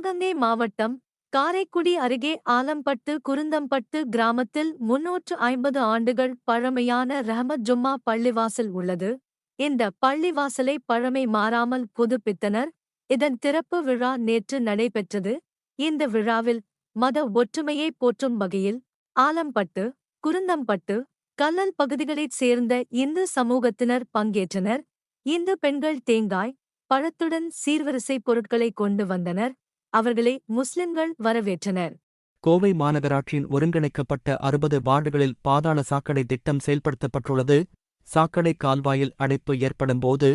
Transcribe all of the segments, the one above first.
சிவகங்கை மாவட்டம் காரைக்குடி அருகே ஆலம்பட்டு குருந்தம்பட்டு கிராமத்தில் முன்னூற்று ஐம்பது ஆண்டுகள் பழமையான ரஹமத் ஜும்மா பள்ளிவாசல் உள்ளது. இந்த பள்ளிவாசலை பழமை மாறாமல் புதுப்பித்தனர். இதன் திறப்பு விழா நேற்று நடைபெற்றது. இந்த விழாவில் மத ஒற்றுமையை போற்றும் வகையில் ஆலம்பட்டு குருந்தம்பட்டு கல்லல் பகுதிகளைச் சேர்ந்த இந்து சமூகத்தினர் பங்கேற்றனர். இந்து பெண்கள் தேங்காய் பழத்துடன் சீர்வரிசை பொருட்களை கொண்டு வந்தனர். அவர்களை முஸ்லிம்கள் வரவேற்றனர். கோவை மாநகராட்சியின் ஒருங்கிணைக்கப்பட்ட அறுபது வார்டுகளில் பாதாள சாக்கடை திட்டம் செயல்படுத்தப்பட்டுள்ளது. சாக்கடை கால்வாயில் அடைப்பு ஏற்படும்போது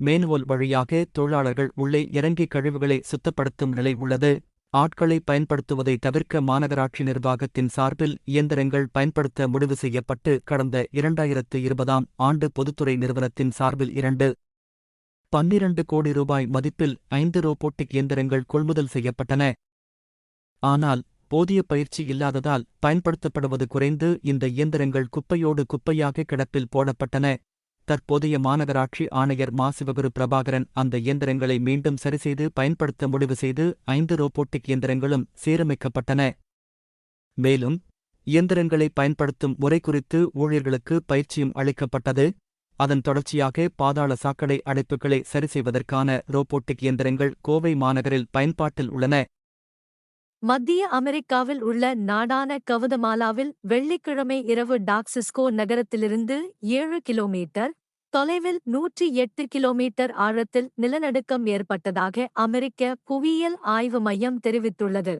மேனுவல் வழியாக தொழிலாளர்கள் உள்ளே இறங்கி கழிவுகளை சுத்தப்படுத்தும் நிலை உள்ளது. ஆட்களை பயன்படுத்துவதை தவிர்க்க மாநகராட்சி நிர்வாகத்தின் சார்பில் இயந்திரங்கள் பயன்படுத்த முடிவு செய்யப்பட்டு கடந்த இரண்டாயிரத்து இருபதாம் ஆண்டு பொதுத்துறை நிறுவனத்தின் சார்பில் இரண்டு பன்னிரண்டு கோடி ரூபாய் மதிப்பில் ஐந்து ரோபோட்டிக் இயந்திரங்கள் கொள்முதல் செய்யப்பட்டன. ஆனால் போதிய பயிற்சி இல்லாததால் பயன்படுத்தப்படுவது குறைந்து இந்த இயந்திரங்கள் குப்பையோடு குப்பையாக கிடப்பில் போடப்பட்டன. தற்போதைய மாநகராட்சி ஆணையர் மா. சிவகுரு பிரபாகரன் அந்த இயந்திரங்களை மீண்டும் சரிசெய்து பயன்படுத்த முடிவு செய்து ஐந்து ரோபோட்டிக் இயந்திரங்களும் சீரமைக்கப்பட்டன. மேலும் இயந்திரங்களை பயன்படுத்தும் முறை குறித்து ஊழியர்களுக்கு பயிற்சியும் அளிக்கப்பட்டது. அதன் தொடர்ச்சியாக பாதாள சாக்கடை அடைப்புகளை சரிசெய்வதற்கான ரோபோட்டிக் இயந்திரங்கள் கோவை மாநகரில் பயன்பாட்டில் உள்ளன. மத்திய அமெரிக்காவில் உள்ள நாடான கவுதமாலாவில் வெள்ளிக்கிழமை இரவு டாக்சிஸ்கோ நகரத்திலிருந்து ஏழு கிலோமீட்டர் தொலைவில் நூற்றி எட்டு கிலோமீட்டர் ஆழத்தில் நிலநடுக்கம் ஏற்பட்டதாக அமெரிக்க புவியியல் ஆய்வு மையம் தெரிவித்துள்ளது.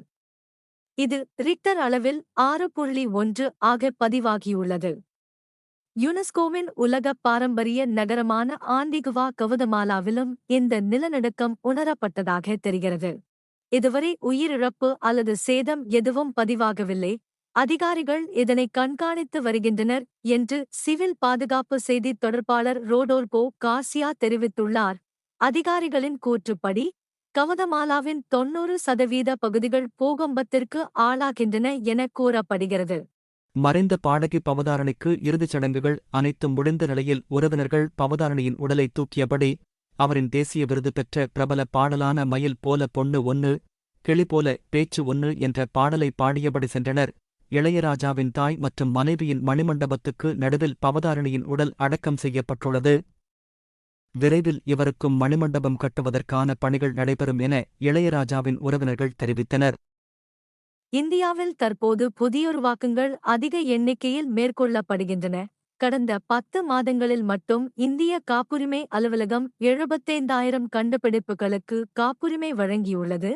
இது ரிக்டர் அளவில் ஆறு புள்ளி ஒன்று ஆக பதிவாகியுள்ளது. யுனெஸ்கோவின் உலக பாரம்பரிய நகரமான ஆண்டிகுவா கவுதமாலாவிலும் இந்த நிலநடுக்கம் உணரப்பட்டதாக தெரிகிறது. இதுவரை உயிரிழப்பு அல்லது சேதம் எதுவும் பதிவாகவில்லை. அதிகாரிகள் இதனை கண்காணித்து வருகின்றனர் என்று சிவில் பாதுகாப்பு செய்தித் தொடர்பாளர் ரோடோல்போ காசியா தெரிவித்துள்ளார். அதிகாரிகளின் கூற்றுப்படி கவதமாலாவின் தொன்னூறு சதவீத பகுதிகள் பூகம்பத்திற்கு ஆளாகின்றன என கூறப்படுகிறது. மறைந்த பாடகி பவதாரணிக்கு இறுதிச் சடங்குகள் அனைத்தும் முடிந்த நிலையில் உறவினர்கள் பவதாரணியின் உடலை தூக்கியபடி அவரின் தேசிய விருது பெற்ற பிரபல பாடலான மயில் போல பொண்ணு ஒன்னு கிளி போல பேச்சு ஒன்னு என்ற பாடலை பாடியபடி சென்றனர். இளையராஜாவின் தாய் மற்றும் மனைவியின் மணிமண்டபத்துக்கு நடுவில் பவதாரணியின் உடல் அடக்கம் செய்யப்பட்டுள்ளது. விரைவில் இவருக்கும் மணிமண்டபம் கட்டுவதற்கான பணிகள் நடைபெறும் என இளையராஜாவின் உறவினர்கள் தெரிவித்தனர். இந்தியாவில் தற்போது புதியுருவாக்கங்கள் அதிக எண்ணிக்கையில் மேற்கொள்ளப்படுகின்றன. கடந்த பத்து மாதங்களில் மட்டும் இந்திய காப்புரிமை அலுவலகம் எழுபத்தைந்தாயிரம் கண்டுபிடிப்புகளுக்கு காப்புரிமை வழங்கியுள்ளது.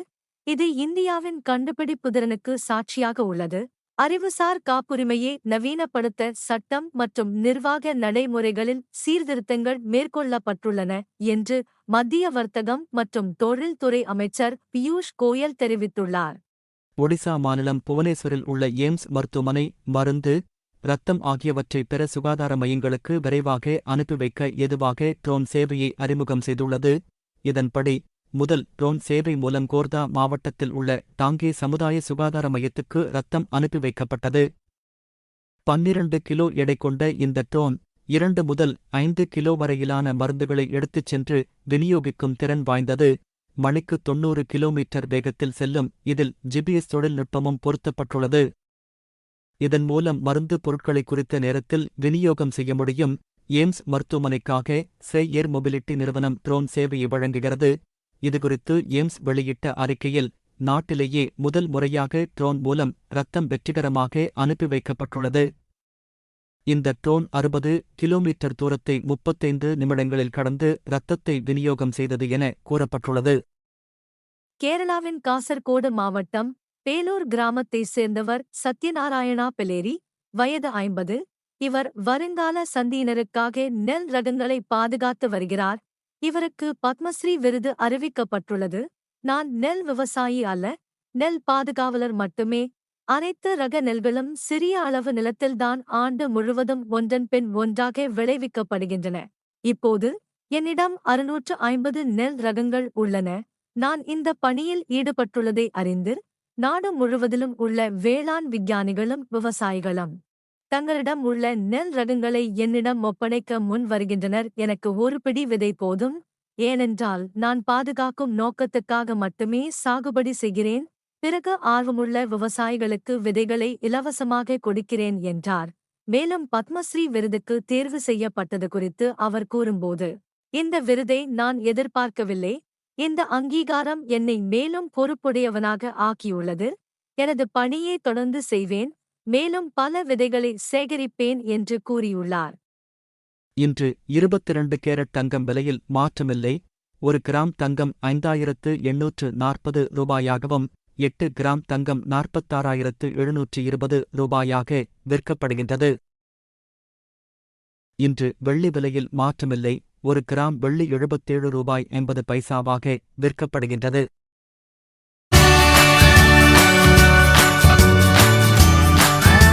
இது இந்தியாவின் கண்டுபிடிப்பு திறனுக்கு சாட்சியாக உள்ளது. அறிவுசார் காப்புரிமையை நவீனப்படுத்த சட்டம் மற்றும் நிர்வாக நடைமுறைகளில் சீர்திருத்தங்கள் மேற்கொள்ளப்பட்டுள்ளன என்று மத்திய வர்த்தகம் மற்றும் தொழில்துறை அமைச்சர் பியூஷ் கோயல் தெரிவித்துள்ளார். ஒடிசா மாநிலம் புவனேஸ்வரில் உள்ள எய்ம்ஸ் மருத்துவமனை மருந்து ரத்தம் ஆகியவற்றை பெற சுகாதார மையங்களுக்கு விரைவாக அனுப்பி வைக்க ஏதுவாக ட்ரோன் சேவையை அறிமுகம் செய்துள்ளது. இதன்படி முதல் ட்ரோன் சேவை மூலம் கோர்தா மாவட்டத்தில் உள்ள டாங்கே சமுதாய சுகாதார மையத்துக்கு ரத்தம் அனுப்பி வைக்கப்பட்டது. பன்னிரண்டு கிலோ எடை கொண்ட இந்த ட்ரோன் இரண்டு முதல் ஐந்து கிலோ வரையிலான மருந்துகளை எடுத்துச் சென்று விநியோகிக்கும் திறன் வாய்ந்தது. மணிக்கு தொன்னூறு கிலோமீட்டர் வேகத்தில் செல்லும் இதில் ஜிபிஎஸ் தொழில்நுட்பமும் பொருத்தப்பட்டுள்ளது. இதன் மூலம் மருந்து பொருட்களை குறித்த நேரத்தில் விநியோகம் செய்ய முடியும். எய்ம்ஸ் மருத்துவமனைக்காக சே ஏர் மொபிலிட்டி நிறுவனம் ட்ரோன் சேவையை வழங்குகிறது. இதுகுறித்து எய்ம்ஸ் வெளியிட்ட அறிக்கையில் நாட்டிலேயே முதல் முறையாக ட்ரோன் மூலம் ரத்தம் வெற்றிகரமாக அனுப்பி வைக்கப்பட்டுள்ளது. இந்த ட்ரோன் அறுபது கிலோமீட்டர் தூரத்தை முப்பத்தைந்து நிமிடங்களில் கடந்து ரத்தத்தை விநியோகம் செய்தது என கூறப்பட்டுள்ளது. கேரளாவின் காசர்கோடு மாவட்டம் பேலூர் கிராமத்தைச் சேர்ந்தவர் சத்யநாராயணா பெலேரி வயது ஐம்பது. இவர் வருங்கால சந்தியினருக்காக நெல் ரகங்களை பாதுகாத்து வருகிறார். இவருக்கு பத்மஸ்ரீ விருது அறிவிக்கப்பட்டுள்ளது. நான் நெல் விவசாயி அல்ல நெல் பாதுகாவலர் மட்டுமே. அனைத்து ரக நெல்களும் சிறிய அளவு நிலத்தில்தான் ஆண்டு முழுவதும் ஒன்றன் பின் ஒன்றாக விளைவிக்கப்படுகின்றன. இப்போது என்னிடம் அறுநூற்று ஐம்பது நெல் ரகங்கள் உள்ளன. நான் இந்த பணியில் ஈடுபட்டுள்ளதை அறிந்து நாடு முழுவதிலும் உள்ள வேளாண் விஞ்ஞானிகளும் விவசாயிகளும் தங்களிடம் உள்ள நெல் ரகங்களை என்னிடம் ஒப்படைக்க முன் வருகின்றனர். எனக்கு ஒரு பிடி விதை போதும். ஏனென்றால் நான் பாதுகாக்கும் நோக்கத்துக்காக மட்டுமே சாகுபடி செய்கிறேன். பிறகு ஆர்வமுள்ள விவசாயிகளுக்கு விதைகளை இலவசமாக கொடுக்கிறேன் என்றார். மேலும் பத்மஸ்ரீ விருதுக்கு தேர்வு செய்யப்பட்டது குறித்து அவர் கூறும்போது இந்த விருதை நான் எதிர்பார்க்கவில்லை. இந்த அங்கீகாரம் என்னை மேலும் பொறுப்புடையவனாக ஆக்கியுள்ளது. எனது பணியை தொடர்ந்து செய்வேன். மேலும் பல விதைகளை சேகரிப்பேன் என்று கூறியுள்ளார். இன்று இருபத்திரண்டு கேரட் தங்கம் விலையில் மாற்றமில்லை. ஒரு கிராம் தங்கம் ஐந்தாயிரத்து எண்ணூற்று நாற்பது ரூபாயாகவும் எட்டு கிராம் தங்கம் நாற்பத்தாறாயிரத்து எழுநூற்று இருபது ரூபாயாக விற்கப்படுகின்றது. இன்று வெள்ளி விலையில் மாற்றமில்லை. ஒரு கிராம் வெள்ளி எழுபத்தேழு ரூபாய் எண்பது பைசாவாக விற்கப்படுகின்றது.